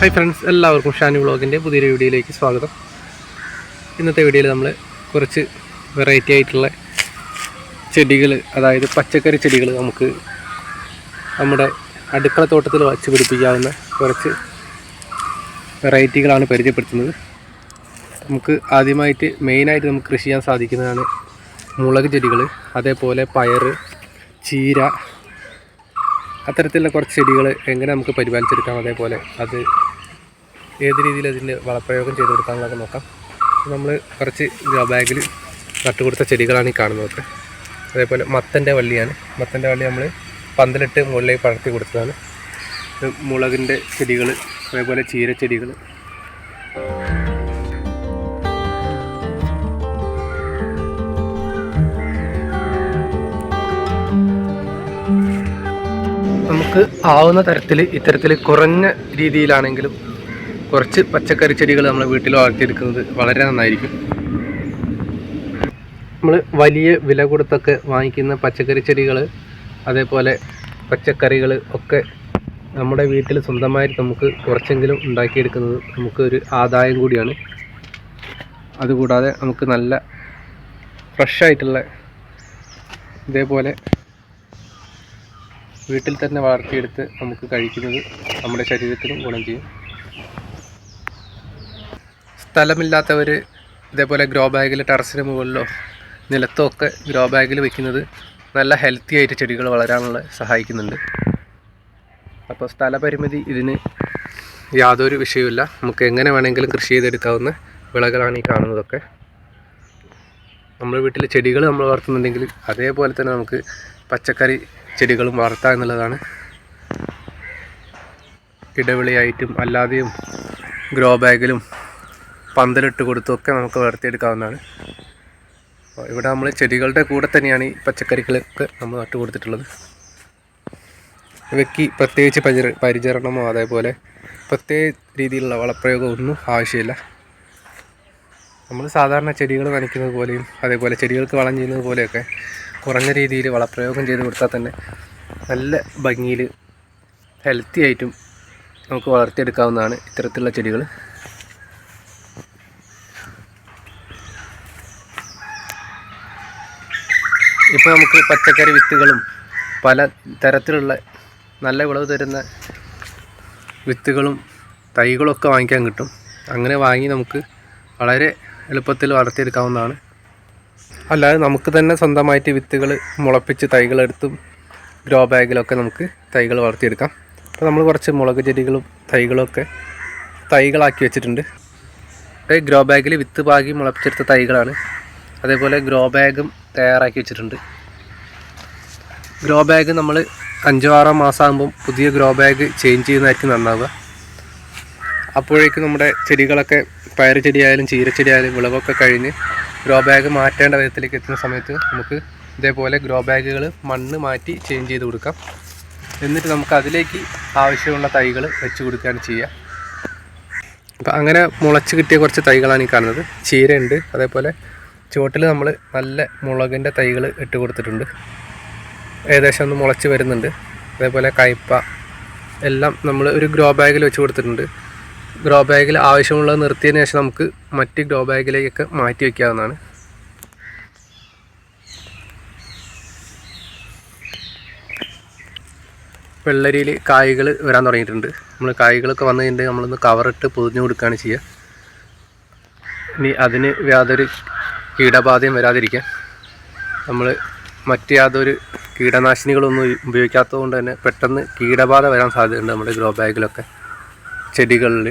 Hi friends എല്ലാവർക്കും ഷാനി വ്ളോഗിന്റെ പുതിയൊരു വീഡിയോയിലേക്ക് സ്വാഗതം. ഇന്നത്തെ വീഡിയോയിൽ നമ്മൾ കുറച്ച് വെറൈറ്റി ആയിട്ടുള്ള ചെടികൾ അതായത് പച്ചക്കറി ചെടികൾ നമുക്ക് നമ്മുടെ അടുക്കള തോട്ടത്തിൽ വച്ച് പിടിപ്പിക്കാവുന്ന കുറച്ച് വെറൈറ്റികളാണ് പരിചയപ്പെടുത്തുന്നത്. നമുക്ക് ആദ്യമായിട്ട് മെയിനായിട്ട് നമുക്ക് കൃഷി ചെയ്യാൻ സാധിക്കുന്നതാണ് മുളക് ചെടികൾ അതേപോലെ പയർ ചീര അത്തരത്തിലുള്ള കുറച്ച് ചെടികൾ എങ്ങനെ നമുക്ക് പരിപാലിച്ചെടുക്കാം അതേപോലെ അത് ഏത് രീതിയിൽ അതിന്റെ വളപ്രയോഗം ചെയ്ത് കൊടുക്കാമെന്നൊക്കെ നോക്കാം. നമ്മൾ കുറച്ച് ഗ്രോ ബാഗിൽ നട്ടുകൊടുത്ത ചെടികളാണ് ഈ കാണുന്നതൊക്കെ. അതേപോലെ മത്തന്റെ വള്ളിയാണ്. മത്തന്റെ വള്ളി നമ്മൾ പന്തലിട്ട് മുകളിലേക്ക് പടർത്തി കൊടുത്തതാണ്. മുളകിന്റെ ചെടികൾ അതേപോലെ ചീരച്ചെടികൾ നമുക്ക് ആവുന്ന തരത്തിൽ ഇത്തരത്തിൽ കുറഞ്ഞ രീതിയിലാണെങ്കിലും കുറച്ച് പച്ചക്കറി ചെടികൾ നമ്മൾ വീട്ടിൽ വളർത്തിയെടുക്കുന്നത് വളരെ നന്നായിരിക്കും. നമ്മൾ വലിയ വില കൊടുത്തൊക്കെ വാങ്ങിക്കുന്ന പച്ചക്കറി ചെടികൾ അതേപോലെ പച്ചക്കറികൾ ഒക്കെ നമ്മുടെ വീട്ടിൽ സ്വന്തമായിട്ട് നമുക്ക് കുറച്ചെങ്കിലും ഉണ്ടാക്കിയെടുക്കുന്നത് നമുക്ക് ഒരു ആദായം കൂടിയാണ്. അതുകൂടാതെ നമുക്ക് നല്ല ഫ്രഷായിട്ടുള്ള ഇതേപോലെ വീട്ടിൽ തന്നെ വളർത്തിയെടുത്ത് നമുക്ക് കഴിക്കുന്നത് നമ്മുടെ ശരീരത്തിനും ഗുണം ചെയ്യും. സ്ഥലമില്ലാത്തവർ ഇതേപോലെ ഗ്രോ ബാഗിൽ ടെറസിന് മുകളിലോ നിലത്തോ ഒക്കെ ഗ്രോ ബാഗിൽ വെക്കുന്നത് നല്ല ഹെൽത്തി ആയിട്ട് ചെടികൾ വളരാനുള്ള സഹായിക്കുന്നുണ്ട്. അപ്പോൾ സ്ഥലപരിമിതി ഇതിന് യാതൊരു വിഷയവുമില്ല. നമുക്ക് എങ്ങനെ വേണമെങ്കിലും കൃഷി ചെയ്തെടുക്കാവുന്ന വിളകളാണ് ഈ കാണുന്നതൊക്കെ. നമ്മൾ വീട്ടിൽ ചെടികൾ നമ്മൾ വളർത്തുന്നുണ്ടെങ്കിൽ അതേപോലെ തന്നെ നമുക്ക് പച്ചക്കറി ചെടികളും വളർത്താം എന്നുള്ളതാണ്. ഇടവിളിയായിട്ടും അല്ലാതെയും ഗ്രോ ബാഗിലും പന്തലിട്ട് കൊടുത്തുമൊക്കെ നമുക്ക് വളർത്തിയെടുക്കാവുന്നതാണ്. ഇവിടെ നമ്മൾ ചെടികളുടെ കൂടെ തന്നെയാണ് ഈ പച്ചക്കറികളൊക്കെ നമ്മൾ നട്ടു കൊടുത്തിട്ടുള്ളത്. ഇവയ്ക്ക് പ്രത്യേകിച്ച് പരി പരിചരണമോ അതേപോലെ പ്രത്യേക രീതിയിലുള്ള വളപ്രയോഗമോ ഒന്നും ആവശ്യമില്ല. നമ്മൾ സാധാരണ ചെടികൾ നനയ്ക്കുന്നത് പോലെയും അതേപോലെ ചെടികൾക്ക് വളം ചെയ്യുന്നത് പോലെയൊക്കെ കുറഞ്ഞ രീതിയിൽ വളപ്രയോഗം ചെയ്ത് കൊടുത്താൽ തന്നെ നല്ല ഭംഗിയിൽ ഹെൽത്തി ആയിട്ടും നമുക്ക് വളർത്തിയെടുക്കാവുന്നതാണ് ഇത്തരത്തിലുള്ള ചെടികൾ ഇപ്പോൾ നമുക്ക് പച്ചക്കറി വിത്തുകളും പല തരത്തിലുള്ള നല്ല വിളവ് തരുന്ന വിത്തുകളും തൈകളൊക്കെ വാങ്ങിക്കാൻ കിട്ടും. അങ്ങനെ വാങ്ങി നമുക്ക് വളരെ എളുപ്പത്തിൽ വളർത്തിയെടുക്കാവുന്നതാണ്. അല്ലാതെ നമുക്ക് തന്നെ സ്വന്തമായിട്ട് വിത്തുകൾ മുളപ്പിച്ച് തൈകളെടുത്തും ഗ്രോ ബാഗിലൊക്കെ നമുക്ക് തൈകൾ വളർത്തിയെടുക്കാം. അപ്പോൾ നമ്മൾ കുറച്ച് മുളക് ചെടികളും തൈകളൊക്കെ തൈകളാക്കി വെച്ചിട്ടുണ്ട്. ഗ്രോ ബാഗിൽ വിത്ത് പാകി മുളപ്പിച്ചെടുത്ത തൈകളാണ്. അതേപോലെ ഗ്രോ ബാഗും തയ്യാറാക്കി വെച്ചിട്ടുണ്ട്. ഗ്രോ ബാഗ് നമ്മൾ അഞ്ചോ ആറോ മാസമാകുമ്പം പുതിയ ഗ്രോ ബാഗ് ചേഞ്ച് ചെയ്യുന്നതായിരിക്കും നന്നാവുക. അപ്പോഴേക്കും നമ്മുടെ ചെടികളൊക്കെ പയർ ചെടിയായാലും ചീരച്ചെടിയായാലും വിളവൊക്കെ കഴിഞ്ഞ് ഗ്രോ ബാഗ് മാറ്റേണ്ട വിധത്തിലേക്ക് എത്തുന്ന സമയത്ത് നമുക്ക് ഇതേപോലെ ഗ്രോ ബാഗുകൾ മണ്ണ് മാറ്റി ചേഞ്ച് ചെയ്ത് കൊടുക്കാം. എന്നിട്ട് നമുക്ക് അതിലേക്ക് ആവശ്യമുള്ള തൈകൾ വെച്ച് കൊടുക്കുകയാണ് ചെയ്യുക. അപ്പം അങ്ങനെ മുളച്ച് കിട്ടിയ കുറച്ച് തൈകളാണ് ഈ കാണുന്നത്. ചീരയുണ്ട് അതേപോലെ ചുവട്ടിൽ നമ്മൾ നല്ല മുളകിന്റെ തൈകൾ ഇട്ട് കൊടുത്തിട്ടുണ്ട്. ഏകദേശം ഒന്ന് മുളച്ച് വരുന്നുണ്ട്. അതേപോലെ കയ്പ എല്ലാം നമ്മൾ ഒരു ഗ്രോ ബാഗിൽ വെച്ച് കൊടുത്തിട്ടുണ്ട്. ഗ്രോ ബാഗിൽ ആവശ്യമുള്ളത് നിർത്തിയതിന് ശേഷം നമുക്ക് മറ്റ് ഗ്രോ ബാഗിലേക്കൊക്കെ മാറ്റി വയ്ക്കാവുന്നതാണ്. വെള്ളരിയിൽ കായ്കൾ വരാൻ തുടങ്ങിയിട്ടുണ്ട്. നമ്മൾ കായ്കളൊക്കെ വന്നു കഴിഞ്ഞിട്ട് നമ്മളൊന്ന് കവറിട്ട് പൊതിഞ്ഞു കൊടുക്കുകയാണ് ചെയ്യുക. ഇനി അതിന് യാതൊരു കീടബാധയും വരാതിരിക്കാൻ നമ്മൾ മറ്റ് യാതൊരു കീടനാശിനികളൊന്നും ഉപയോഗിക്കാത്തത് കൊണ്ട് തന്നെ പെട്ടെന്ന് കീടബാധ വരാൻ സാധ്യതയുണ്ട് നമ്മുടെ ഗ്രോ ബാഗിലൊക്കെ. ചെടികളിൽ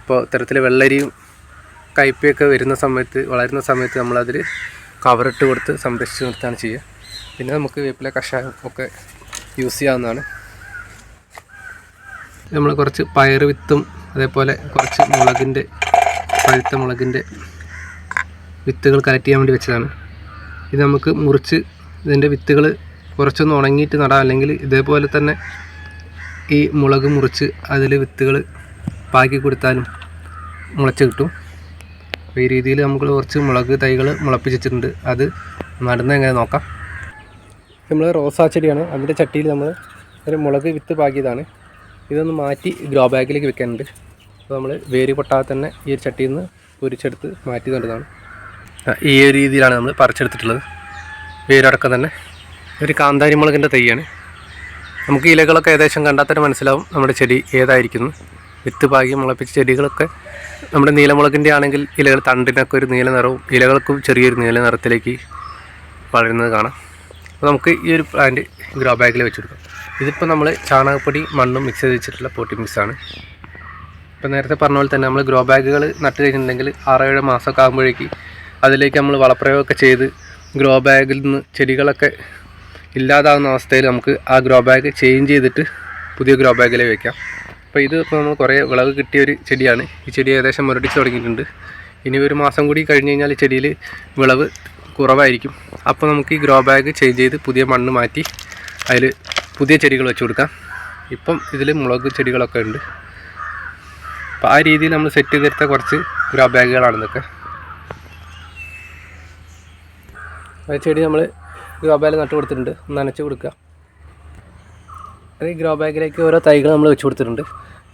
ഇപ്പോൾ ഇത്തരത്തിൽ വെള്ളരിയും കയ്പയൊക്കെ വരുന്ന സമയത്ത് വളരുന്ന സമയത്ത് നമ്മളതിൽ കവറിട്ട് കൊടുത്ത് സംരക്ഷിച്ച് നിർത്തുകയാണ് ചെയ്യുക. പിന്നെ നമുക്ക് വേപ്പില കഷായം ഒക്കെ യൂസ് ചെയ്യാവുന്നതാണ്. നമ്മൾ കുറച്ച് പയർ വിത്തും അതേപോലെ കുറച്ച് മുളകിന്റെ പഴുത്ത മുളകിന്റെ വിത്തുകൾ കളക്ട് ചെയ്യാൻ വേണ്ടി വെച്ചതാണ്. ഇത് നമുക്ക് മുറിച്ച് ഇതിന്റെ വിത്തുകൾ കുറച്ചൊന്ന് ഉണങ്ങിയിട്ട് നടാം. അല്ലെങ്കിൽ ഇതേപോലെ തന്നെ ഈ മുളക് മുറിച്ച് അതിൽ വിത്തുകൾ പാക്കി കൊടുത്താലും മുളച്ച് കിട്ടും. അപ്പോൾ ഈ രീതിയിൽ നമുക്ക് കുറച്ച് മുളക് തൈകൾ മുളപ്പിച്ചിട്ടുണ്ട് അത് നടുന്നത് എങ്ങനെ നോക്കാം. നമ്മൾ റോസാ ചെടിയാണ്. അതിന്റെ ചട്ടിയിൽ നമ്മൾ ഒരു മുളക് വിത്ത് പാക്കിയതാണ് ഇതൊന്ന് മാറ്റി ഗ്രോ ബാഗിലേക്ക് വെക്കാനുണ്ട്. അപ്പോൾ നമ്മൾ വേര് പൊട്ടാതെ തന്നെ ഈ ഒരു ചട്ടിയിൽ നിന്ന് പൊരിച്ചെടുത്ത് മാറ്റി നടുന്നതാണ്. ഈ ഒരു രീതിയിലാണ് നമ്മൾ പറിച്ചെടുത്തിട്ടുള്ളത്. വേരടക്കം തന്നെ. ഒരു കാന്താരി മുളകിന്റെ തൈയാണ്. നമുക്ക് ഇലകളൊക്കെ ഏകദേശം കണ്ടാൽ തന്നെ മനസ്സിലാവും നമ്മുടെ ചെടി ഏതായിരിക്കുന്നു. വിത്ത് പാകി മുളപ്പിച്ച ചെടികളൊക്കെ നമ്മുടെ നീലമുളകിന്റെ ആണെങ്കിൽ ഇലകൾ തണ്ടിനൊക്കെ ഒരു നീല നിറവും ഇലകൾക്കും ചെറിയൊരു നീല നിറത്തിലേക്ക് വളരുന്നത് കാണാം. അപ്പോൾ നമുക്ക് ഈ ഒരു പ്ലാന്റ് ഗ്രോ ബാഗിൽ വെച്ചെടുക്കാം. ഇതിപ്പോൾ നമ്മൾ ചാണകപ്പൊടി മണ്ണും മിക്സ് ചെയ്ത് വെച്ചിട്ടുള്ള പോട്ടി മിക്സാണ് ഇപ്പോൾ നേരത്തെ പറഞ്ഞ പോലെ തന്നെ നമ്മൾ ഗ്രോ ബാഗുകൾ നട്ട് കഴിഞ്ഞിട്ടുണ്ടെങ്കിൽ ആറേഴ് മാസമൊക്കെ ആകുമ്പോഴേക്ക് അതിലേക്ക് നമ്മൾ വളപ്രയോഗമൊക്കെ ചെയ്ത് ഗ്രോ ബാഗിൽ നിന്ന് ചെടികളൊക്കെ ഇല്ലാതാവുന്ന അവസ്ഥയിൽ നമുക്ക് ആ ഗ്രോ ബാഗ് ചേഞ്ച് ചെയ്തിട്ട് പുതിയ ഗ്രോ ബാഗിൽ വെക്കാം. അപ്പോൾ ഇത് ഇപ്പോൾ നമ്മൾ കുറേ വിളവ് കിട്ടിയ ഒരു ചെടിയാണ്. ഈ ചെടി ഏകദേശം മുരടിച്ച് തുടങ്ങിയിട്ടുണ്ട്. ഇനി ഒരു മാസം കൂടി കഴിഞ്ഞ് കഴിഞ്ഞാൽ ഈ ചെടിയിൽ വിളവ് കുറവായിരിക്കും. അപ്പോൾ നമുക്ക് ഈ ഗ്രോ ബാഗ് ചേഞ്ച് ചെയ്ത് പുതിയ മണ്ണ് മാറ്റി അതിൽ പുതിയ ചെടികൾ വെച്ച് കൊടുക്കാം. ഇപ്പം ഇതിൽ മുളക് ചെടികളൊക്കെ ഉണ്ട്. അപ്പോൾ ആ രീതിയിൽ നമ്മൾ സെറ്റ് ചെയ്തെടുത്ത കുറച്ച് ഗ്രോ ബാഗുകളാണ് ഇതൊക്കെ. ആ ചെടി നമ്മൾ ഗ്രോ ബാഗിൽ നട്ട് കൊടുത്തിട്ടുണ്ട്. നനച്ച് കൊടുക്കുക. അത് ഈ ഗ്രോ ബാഗിലേക്ക് ഓരോ തൈകൾ നമ്മൾ വെച്ച് കൊടുത്തിട്ടുണ്ട്.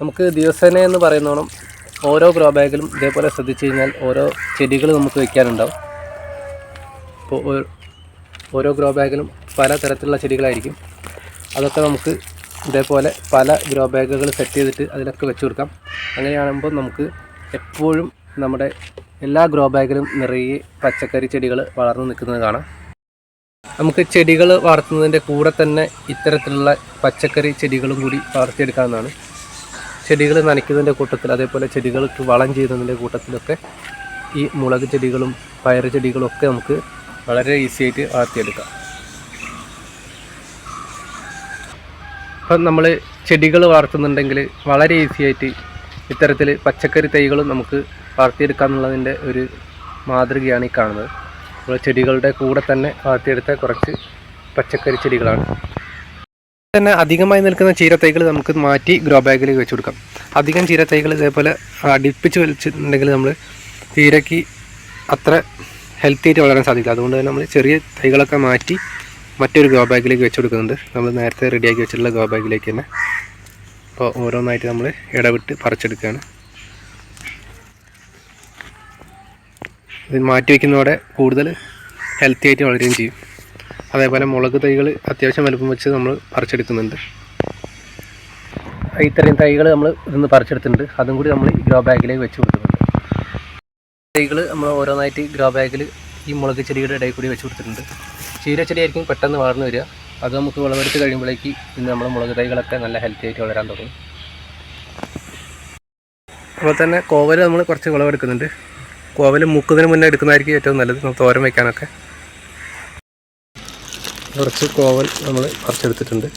നമുക്ക് ദിവസേന എന്ന് പറയുന്നോണം ഓരോ ഗ്രോ ബാഗിലും ഇതേപോലെ ശ്രദ്ധിച്ചു കഴിഞ്ഞാൽ ഓരോ ചെടികൾ നമുക്ക് വയ്ക്കാനുണ്ടാവും അപ്പോൾ ഓരോ ഗ്രോ ബാഗിലും പല തരത്തിലുള്ള ചെടികളായിരിക്കും. അതൊക്കെ നമുക്ക് ഇതേപോലെ പല ഗ്രോ ബാഗുകൾ സെറ്റ് ചെയ്തിട്ട് അതിലൊക്കെ വെച്ച് കൊടുക്കാം. അങ്ങനെയാകുമ്പോൾ നമുക്ക് എപ്പോഴും നമ്മുടെ എല്ലാ ഗ്രോ ബാഗിലും നിറയെ പച്ചക്കറി ചെടികൾ വളർന്നു നിൽക്കുന്നത് കാണാം. നമുക്ക് ചെടികൾ വളർത്തുന്നതിന്റെ കൂടെ തന്നെ ഇത്തരത്തിലുള്ള പച്ചക്കറി ചെടികളും കൂടി വളർത്തിയെടുക്കാവുന്നതാണ്. ചെടികൾ നനയ്ക്കുന്നതിന്റെ കൂട്ടത്തിൽ അതേപോലെ ചെടികൾക്ക് വളം ചെയ്യുന്നതിന്റെ കൂട്ടത്തിലൊക്കെ ഈ മുളക് ചെടികളും പയർ ചെടികളും ഒക്കെ നമുക്ക് വളരെ ഈസി ആയിട്ട് വളർത്തിയെടുക്കാം. ഇപ്പം നമ്മൾ ചെടികൾ വളർത്തുന്നുണ്ടെങ്കിൽ വളരെ ഈസി ആയിട്ട് ഇത്തരത്തിൽ പച്ചക്കറി തൈകളും നമുക്ക് വളർത്തിയെടുക്കാമെന്നുള്ളതിന്റെ ഒരു മാതൃകയാണ് ഈ കാണുന്നത്. നമ്മൾ ചെടികളുടെ കൂടെ തന്നെ വളർത്തിയെടുത്ത കുറച്ച് പച്ചക്കറി ചെടികളാണ്. തന്നെ അധികമായി നിൽക്കുന്ന ചീരത്തൈകൾ നമുക്ക് മാറ്റി ഗ്രോ ബാഗിലേക്ക് വെച്ച് കൊടുക്കാം. അധികം ചീരത്തൈകൾ ഇതേപോലെ അടിപ്പിച്ച് വലിച്ചിട്ടുണ്ടെങ്കിൽ നമ്മൾ ചീരയ്ക്ക് അത്ര ഹെൽത്തി ആയിട്ട് വളരാൻ സാധിക്കില്ല. അതുകൊണ്ട് തന്നെ നമ്മൾ ചെറിയ തൈകളൊക്കെ മാറ്റി മറ്റൊരു ഗ്രോ ബാഗിലേക്ക് വെച്ച് കൊടുക്കുന്നുണ്ട്. നമ്മൾ നേരത്തെ റെഡിയാക്കി വെച്ചിട്ടുള്ള ഗ്രോ ബാഗിലേക്ക് തന്നെ അപ്പോൾ ഓരോന്നായിട്ട് നമ്മൾ ഇടവിട്ട് പറിച്ചെടുക്കുകയാണ് ഇത് മാറ്റി വയ്ക്കുന്നതോടെ കൂടുതൽ ഹെൽത്തി ആയിട്ട് വളരുകയും ചെയ്യും. അതേപോലെ മുളക് തൈകൾ അത്യാവശ്യം വലുപ്പം വെച്ച് നമ്മൾ പറിച്ചെടുക്കുന്നുണ്ട്. ഇത്രയും തൈകൾ നമ്മൾ ഇന്ന് പറിച്ചെടുത്തിട്ടുണ്ട്. അതും കൂടി നമ്മൾ ഗ്രോ ബാഗിലേക്ക് വെച്ച് കൊടുക്കുന്നുണ്ട്. തൈകൾ നമ്മൾ ഓരോന്നായിട്ട് ഗ്രോ ബാഗിൽ ഈ മുളക് ചെടിയുടെ ഇടയിൽ കൂടി വെച്ച് കൊടുത്തിട്ടുണ്ട്. ചീരച്ചെടിയായിരിക്കും പെട്ടെന്ന് വളർന്നു വരിക. അത് നമുക്ക് വിളവെടുത്ത് കഴിയുമ്പോഴേക്ക് ഇന്ന് നമ്മുടെ മുളക് തൈകളൊക്കെ നല്ല ഹെൽത്തി ആയിട്ട് വളരാൻ തുടങ്ങും. അപ്പോൾ തന്നെ കോവൽ നമ്മൾ കുറച്ച് വിളവെടുക്കുന്നുണ്ട്. കോവൽ മുക്കുന്നതിന് മുന്നേ എടുക്കുന്നതായിരിക്കും ഏറ്റവും നല്ലത് നമുക്ക് തോരൻ വയ്ക്കാനൊക്കെ കുറച്ച് കോവൽ നമ്മൾ പറിച്ചെടുത്തിട്ടുണ്ട്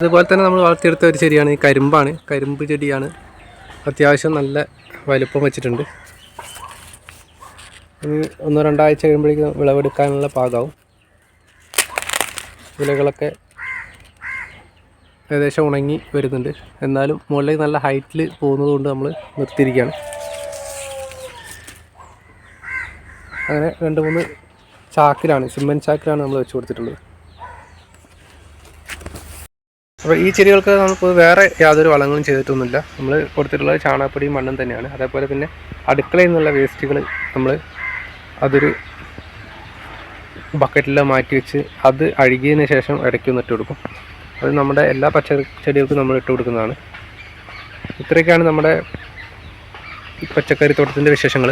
അതുപോലെ തന്നെ നമ്മൾ വളർത്തിയെടുത്ത ഒരു ചെടിയാണ് ഈ കരിമ്പാണ്. കരിമ്പ് ചെടിയാണ് അത്യാവശ്യം നല്ല വലുപ്പം വെച്ചിട്ടുണ്ട്. ഇനി ഒന്നോ രണ്ടാഴ്ച കഴിയുമ്പോഴേക്കും വിളവെടുക്കാനുള്ള പാകമാവും. ഇലകളൊക്കെ ഏകദേശം ഉണങ്ങി വരുന്നുണ്ട്. എന്നാലും മുകളിലേക്ക് നല്ല ഹൈറ്റിൽ പോകുന്നത് കൊണ്ട് നമ്മൾ നിർത്തിയിരിക്കുകയാണ്. അങ്ങനെ രണ്ട് മൂന്ന് ചാക്കിലാണ് സിമ്മൻ ചാക്കിലാണ് നമ്മൾ വെച്ച് കൊടുത്തിട്ടുള്ളത്. അപ്പോൾ ഈ ചെടികൾക്ക് നമുക്ക് വേറെ യാതൊരു വളങ്ങളും ചെയ്തിട്ടൊന്നുമില്ല. നമ്മൾ കൊടുത്തിട്ടുള്ളത് ചാണകപ്പൊടിയും മണ്ണും തന്നെയാണ്. അതേപോലെ പിന്നെ അടുക്കളയിൽ നിന്നുള്ള വേസ്റ്റുകൾ നമ്മൾ അതൊരു ബക്കറ്റിൽ മാറ്റി വെച്ച് അത് അഴുകിയതിന് ശേഷം ഇടയ്ക്ക് ഒന്ന് ഇട്ട് കൊടുക്കും. അത് നമ്മുടെ എല്ലാ പച്ചക്കറി ചെടികൾക്കും നമ്മൾ ഇട്ട് കൊടുക്കുന്നതാണ്. ഇത്രയൊക്കെയാണ് നമ്മുടെ പച്ചക്കറി തോട്ടത്തിന്റെ വിശേഷങ്ങൾ.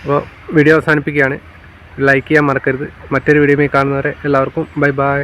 അപ്പോൾ വീഡിയോ അവസാനിപ്പിക്കുകയാണ്. ലൈക്ക് ചെയ്യാൻ മറക്കരുത്. മറ്റൊരു വീഡിയോയിൽ കാണുന്നവരെ എല്ലാവർക്കും ബൈ ബൈ